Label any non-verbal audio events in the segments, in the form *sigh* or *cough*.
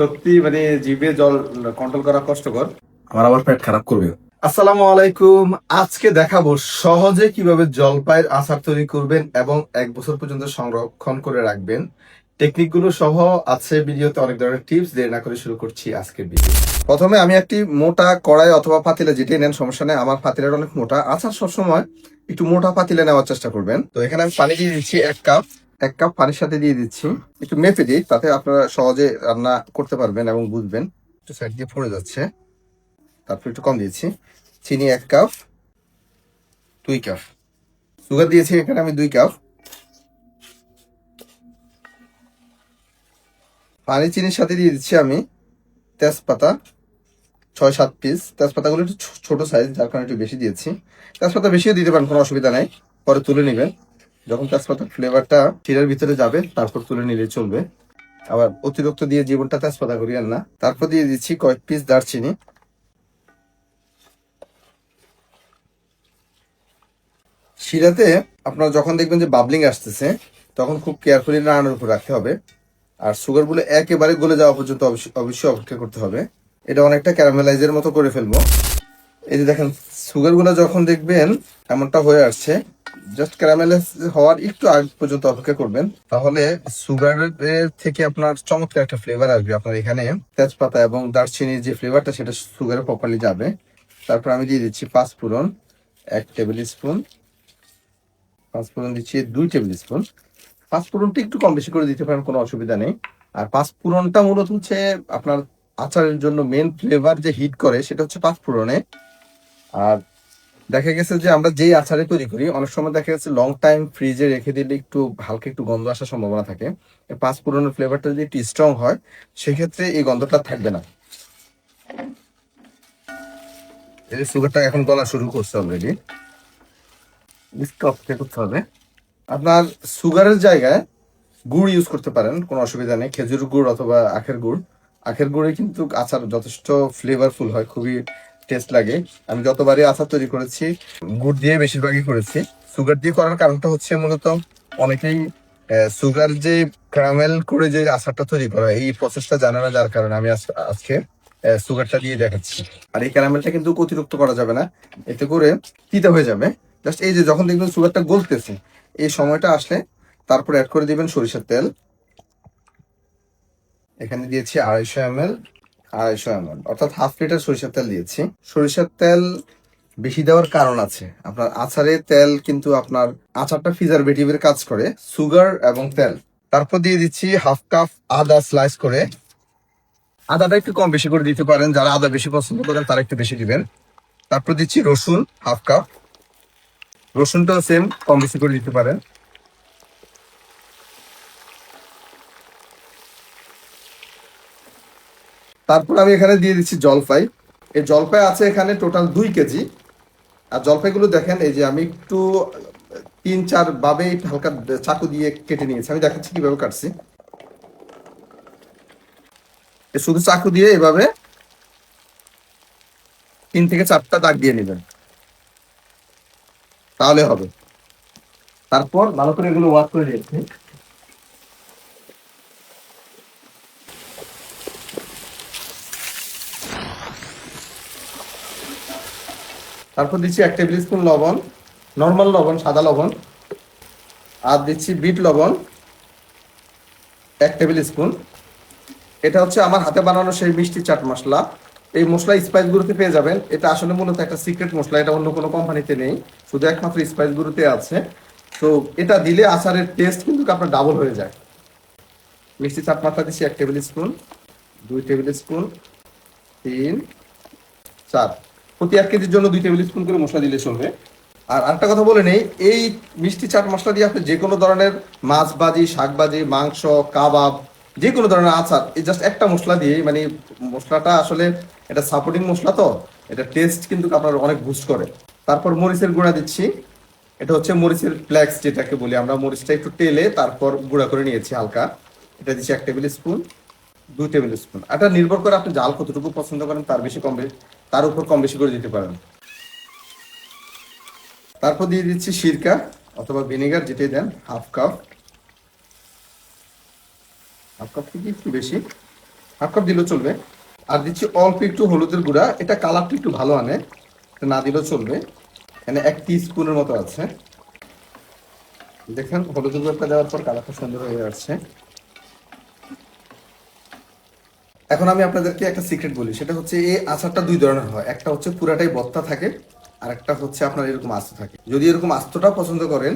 সত্যি মানে জিভে জল কন্ট্রোল করা কষ্টকর। আমার আবার পেট খারাপ করবে। আসসালামু আলাইকুম। আজকে দেখাবো সহজে কীভাবে জলপাইয়ের আচার তৈরি করবেন এবং এক বছর পর্যন্ত সংরক্ষণ করে রাখবেন। টেকনিকগুলো সহ আছে ভিডিওতে অনেক ধরনের টিপস। দেরি না করে শুরু করছি আজকের ভিডিও প্রথমে আমি একটি মোটা কড়াই অথবা পাতিলে যেটি নেন সমস্যা নেই। আমার পাতিলের অনেক মোটা। আচার সবসময় একটু মোটা পাতিলে নেওয়ার চেষ্টা করবেন। তো এখানে আমি পানি দিয়ে দিচ্ছি এক কাপ। এক কাপ পানির সাথে দিয়ে দিচ্ছি। একটু মেপে দিই, তাতে আপনারা সহজে রান্না করতে পারবেন এবং বুঝবেন। একটু সাইড দিয়ে পড়ে যাচ্ছে। তারপর একটু কম দিয়েছি চিনি এক কাপ, দুই কাপ। সুগার দিয়েছি এখানে আমি দুই কাপ। পানি চিনির সাথে দিয়ে দিচ্ছি আমি তেজপাতা, ছয় সাত পিস তেজপাতাগুলো একটু ছোট সাইজ যার কারণে একটু বেশি দিয়েছি। তেজপাতা বেশিও দিতে পারেন, কোনো অসুবিধা নাই। পরে তুলে নেবেন। যখন তেজপাতার ফ্লেভারটা চিড়ের ভিতরে যাবে, তারপর তুলে নিলে চলবে। আবার অতিরিক্ত দিয়ে জীবনটা তেজপাতা করিয়েন না। তারপর দিয়ে দিচ্ছি কয়েক পিস দারচিনি। শিরাতে আপনারা যখন দেখবেন যে বাবলিং আসতেছে, তখন খুব কেয়ারফুলি রান্নার উপর রাখতে হবে। আর সুগারগুলো একেবারে গলে যাওয়া পর্যন্ত অবশ্য- অবশ্যই অপেক্ষা করতে হবে। এটা অনেকটা ক্যারামেলাইজের মতো করে ফেলব। এই যে দেখেন সুগারগুলো যখন দেখবেন, এমনটা হয়ে আসছে। জাস্ট ক্যারামেলাইজ হওয়ার একটু আগ পর্যন্ত অপেক্ষা করবেন। তাহলে সুগারের থেকে আপনার চমৎকার একটা ফ্লেভার আসবে আপনার এখানে। তেজপাতা এবং দারচিনির যে ফ্লেভারটা সেটা সুগারে প্রপারলি যাবে। তারপর আমি দিয়ে দিচ্ছি পাঁচ ফোড়ন, এক টেবিল স্পুন পাঁচ ফোড়ন দিচ্ছি দুই টেবিল স্পুন পাঁচ ফোড়নটা একটু কম বেশি করে দিতে পারেন, কোনো অসুবিধা নেই। আর পাঁচ ফোড়নটা মূলত হচ্ছে আপনার আচারের জন্য মেন ফ্লেভার যে হিট করে, সেটা হচ্ছে পাঁচ ফোড়নে। আর দেখা গেছে যে আমরা যেই আচারে তৈরি করি, অনেক সময় দেখা গেছে লং টাইম ফ্রিজে রেখে দিলে একটু হালকা একটু গন্ধ আসার সম্ভাবনা থাকে। পাঁচ ফোড়নের ফ্লেভারটা যদি একটু স্ট্রং হয়, সেক্ষেত্রে এই গন্ধটা থাকবে না। সুগারটা এখন গলা শুরু করছে অলরেডি স্টপ করতে হবে। আপনার সুগারের জায়গায় গুড় ইউজ করতে পারেন, কোনো অসুবিধা নেই। খেজুর গুড় অথবা আখের গুড়। আখের গুড়ে কিন্তু আচার যথেষ্ট ফ্লেভারফুল হয়, খুবই টেস্ট লাগে। আমি যতবারই আচার তৈরি করেছি, গুড় দিয়ে বেশিরভাগই করেছি। সুগার দিয়ে করার কারণটা হচ্ছে মূলত অনেকেই সুগার যে ক্যারামেল করে যে আচারটা তৈরি করা এই প্রসেসটা জানে না যার কারণে আমি আজ- আজকে সুগারটা দিয়ে দেখাচ্ছি। আর এই ক্যারামেলটা কিন্তু অতিরিক্ত করা যাবে না। এতে করে তিতা হয়ে যাবে। জাস্ট এই যে যখন দেখবেন সুগারটা গলতেছে, এই সময়টা আসলে তারপর অ্যাড করে দিবেন সরিষার তেল। এখানে দিয়েছি আড়াইশো এম এল আড়াইশো এম অর্থাৎ হাফ লিটার সরিষার তেল দিয়েছি। সরিষার তেল বেশি দেওয়ার কারণ আছে। আপনার আচারে তেল কিন্তু আপনার আচারটা প্রিজারভেটিভের কাজ করে সুগার এবং তেল। তারপর দিয়ে দিচ্ছি হাফ কাপ আদা স্লাইস করে। আদাটা একটু কম বেশি করে দিতে পারেন, যারা আদা বেশি পছন্দ করেন তারা একটু বেশি দিবেন। তারপর দিচ্ছি রসুন হাফ কাপ রসুনটাও সেম কম বেশি করে দিতে পারেন। তারপর আমি এখানে দিয়ে দিচ্ছি জলপাই এই জলপাই আছে এখানে টোটাল দুই কেজি। আর জলপাইগুলো দেখেন, এই যে আমি একটু, তিন, চার ভাবে হালকা চাকু দিয়ে কেটে নিয়েছি। আমি দেখাচ্ছি কীভাবে কাটছি। শুধু চাকু দিয়ে এভাবে তিন থেকে চারটা দাগ দিয়ে নেবেন। তাহলে হবে। তারপর ভালো করে এগুলো ওয়াশ করে নিয়েছি তারপর দিচ্ছি এক টেবিল স্পুন লবণ নর্মাল লবণ, সাদা লবণ, আর দিচ্ছি বিট লবণ, এক টেবিল স্পুন। এটা হচ্ছে আমার হাতে বানানো সেই মিষ্টি চাট মশলা। এই মশলা স্পাইস গুলোতে পেয়ে যাবেন। এটা আসলে মূলত একটা সিক্রেট মশলা, এটা অন্য কোনো কোম্পানিতে নেই। শুধু একমাত্র স্পাইস গুলোতে আছে। তো এটা দিলে আচারের টেস্ট কিন্তু আপনার ডাবল হয়ে যায়। মিষ্টি চাট মশলা দিচ্ছি এক টেবিল স্পুন, দুই টেবিল স্পুন, তিন, চার। প্রতি এক কেজির জন্য দুই টেবিল স্পুন করে মশলা দিলে চলবে। আর আরেকটা কথা বলে নেই, এই মিষ্টি চাট মশলা দিয়ে আপনি যে কোনো ধরনের মাছ ভাজি, শাক ভাজি, মাংস, কাবাব যে কোনো ধরনের আচার, এই জাস্ট একটা মশলা দিয়ে মানে মশলাটা আসলে এটা সাপোর্টিং মশলা তো, এটা টেস্ট কিন্তু আপনার অনেক বুস্ট করে। তারপর মরিচের গুঁড়া দিচ্ছি। এটা হচ্ছে মরিচের ফ্লেক্স যেটাকে বলি আমরা, মরিচটা একটু তেলে তারপর গুঁড়া করে নিয়েছি হালকা। এটা দিচ্ছি এক টেবিল স্পুন দুই টেবিল স্পুন এটা নির্ভর করে আপনি জাল কতটুকু পছন্দ করেন, তার বেশি কম তার উপর কম বেশি করে দিতে পারেন। তারপর দিয়ে দিচ্ছি সিরকা অথবা ভিনেগার, যেটাই দেন, হাফ কাপ। হাফ কাপ থেকে একটু বেশি। হাফ কাপ দিলেও চলবে। আর দিচ্ছি অল্প একটু হলুদের গুঁড়া। এটা কালারটা একটু ভালো আনে না দিলেও চলবে। এখানে এক টি স্পুনের মতো আছে। দেখেন, হলুদের গুঁড়াটা দেওয়ার পর কালারটা সুন্দর হয়ে আসছে। এখন আমি আপনাদেরকে একটা সিক্রেট বলি, সেটা হচ্ছে এই আচারটা দুই ধরনের হয়। একটা হচ্ছে পুরাটাই বত্তা থাকে, আর একটা হচ্ছে আপনার এরকম আস্ত থাকে। যদি এরকম আস্তটা পছন্দ করেন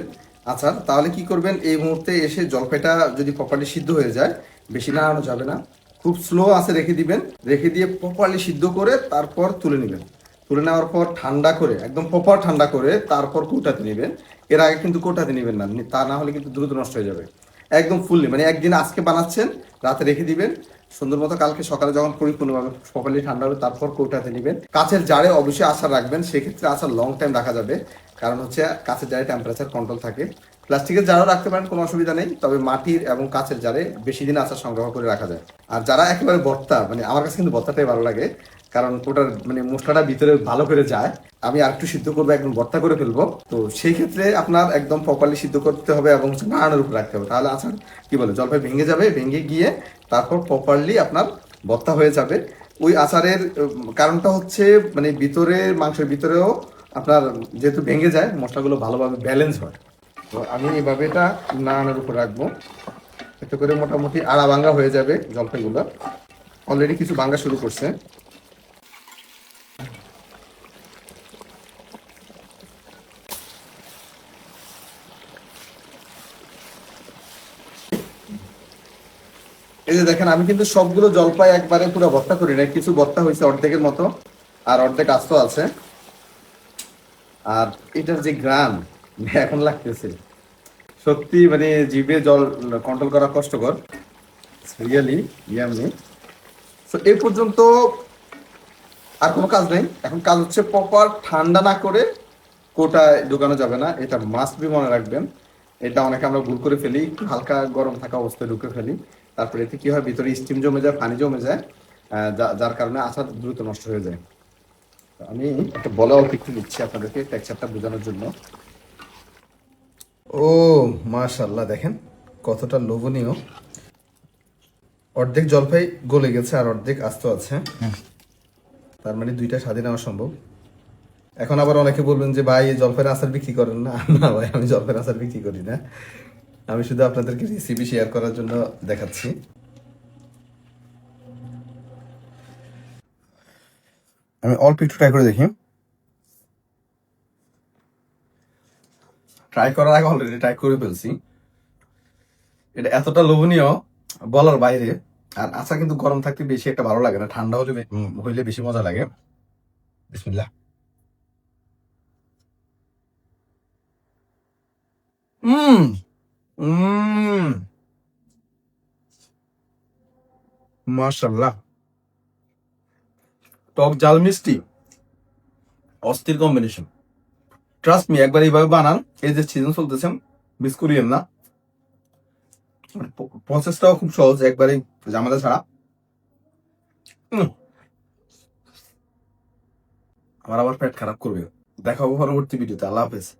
আচার, তাহলে কি করবেন, এই মুহূর্তে এসে জলপাইটা যদি প্রপারলি সিদ্ধ হয়ে যায়, বেশি নাড়ানো যাবে না। খুব স্লো আছে রেখে দিবেন, রেখে দিয়ে প্রপারলি সিদ্ধ করে তারপর তুলে নেবেন। তুলে নেওয়ার পর ঠান্ডা করে, একদম প্রপার ঠান্ডা করে তারপর কৌটাতে নেবেন। এর আগে কিন্তু কৌটাতে নেবেন না, তা না হলে কিন্তু দ্রুত নষ্ট হয়ে যাবে। একদম ফুললি মানে একদিন আজকে বানাচ্ছেন, রাতে রেখে দিবেন সুন্দর মতো কালকে সকালে যখন পরিপূর্ণভাবে প্রপারলি ঠান্ডা হবে, তারপর কৌটাতে নেবেন। কাছের জারে অবশ্যই আচার রাখবেন, সেক্ষেত্রে আচার লং টাইম রাখা যাবে। কারণ হচ্ছে কাছের জারে টেম্পারেচার কন্ট্রোল থাকে। প্লাস্টিকের জারও রাখতে পারেন, কোনো অসুবিধা নেই। তবে মাটির এবং কাছের জারে বেশি দিন আচার সংগ্রহ করে রাখা যায়। আর যারা একেবারে বর্তা মানে আমার কাছে কিন্তু বর্তাটাই ভালো লাগে কারণ ওটার মানে মশলাটা ভিতরে ভালো করে যায়। আমি আর একটু সিদ্ধ করব, একদম ভর্তা করে ফেলব। তো সেই ক্ষেত্রে আপনার একদম প্রপারলি সিদ্ধ করতে হবে এবং নাড়ানোর উপর রাখতে হবে। তাহলে আচার কি বলে, জলপাই ভেঙে যাবে, ভেঙে গিয়ে তারপর প্রপারলি আপনার ভর্তা হয়ে যাবে। ওই আচারের কারণটা হচ্ছে মানে ভিতরে, মাংসের ভিতরেও আপনার যেহেতু ভেঙে যায়, মশলাগুলো ভালোভাবে ব্যালেন্স হয়। তো আমি এইভাবে এটা নাড়ানোর উপর রাখব। এতে করে মোটামুটি আড়া ভাঙ্গা হয়ে যাবে জলপাইগুলো। অলরেডি কিছু ভাঙ্গা শুরু করছে। এই যে দেখেন, আমি কিন্তু সবগুলো জলপাই একবারে পুরো ভর্তা করি না কিছু ভর্তা হয়েছে অর্ধেকের মতো, আর অর্ধেক আস্ত আছে। আর এটার যে গ্রাম *laughs* এখন লাগতেছে। সত্যি মানে জিভে জল কন্ট্রোল করা কষ্টকর। রিয়েলি ইয়ামি তো এই পর্যন্ত আর কোনো কাজ নেই। এখন কাজ হচ্ছে প্রপার ঠান্ডা না করে কোটায় ঢুকানো যাবে না। এটা মাস্ট বি মনে রাখবেন। এটা অনেকে আমরা ভুল করে ফেলি। হালকা গরম থাকা অবস্থায় ঢুকে ফেলি। তারপরে এতে কি হয়? ভিতরে স্টিম জমে যায় পানি জমে যায় যা- যার কারণে আচার দ্রুত নষ্ট হয়ে যায়। আমি একটা বলা অল্প একটু দিচ্ছি আপনাদেরকে টেক্সচারটা বোঝানোর জন্য। ও মাশাল্লাহ দেখেন কতটা লোভনীয়। অর্ধেক জলপাই গলে গেছে আর অর্ধেক আস্ত আছে। তার মানে দুইটা স্বাদে নেওয়া সম্ভব। এখন আবার অনেকে বলবেন যে ভাই এই জলপাইয়ের আচার বিক্রি করেন না। *laughs* না ভাই আমি জলপাইয়ের আচার বিক্রি করি না। আমি শুধু আপনাদেরকে রেসিপি শেয়ার করার জন্য দেখাচ্ছি। আমি অল্প একটু ট্রাই করে দেখি। ট্রাই করার আগে অলরেডি ট্রাই করে ফেলছি। এটা এতটা লোভনীয় বলার বাইরে, আর আচার কিন্তু গরম থাকতে বেশি একটা ভালো লাগে না ঠান্ডা হলে হইলে বেশি মজা লাগে। বিসমিল্লাহ। হুম হুম মাশাল্লাহ টক জাল মিষ্টি। অস্থির কম্বিনেশন ট্রাস্ট মি একবার এইভাবে বানান, এই যে সিজন চলতেছেন মিস না। প্রসেসটাও খুব সহজ, একবারে জামাতা ছাড়া। উম। আমার আবার পেট খারাপ করবে। দেখাবো পরবর্তী ভিডিওতে আল্লাহ হাফেজ।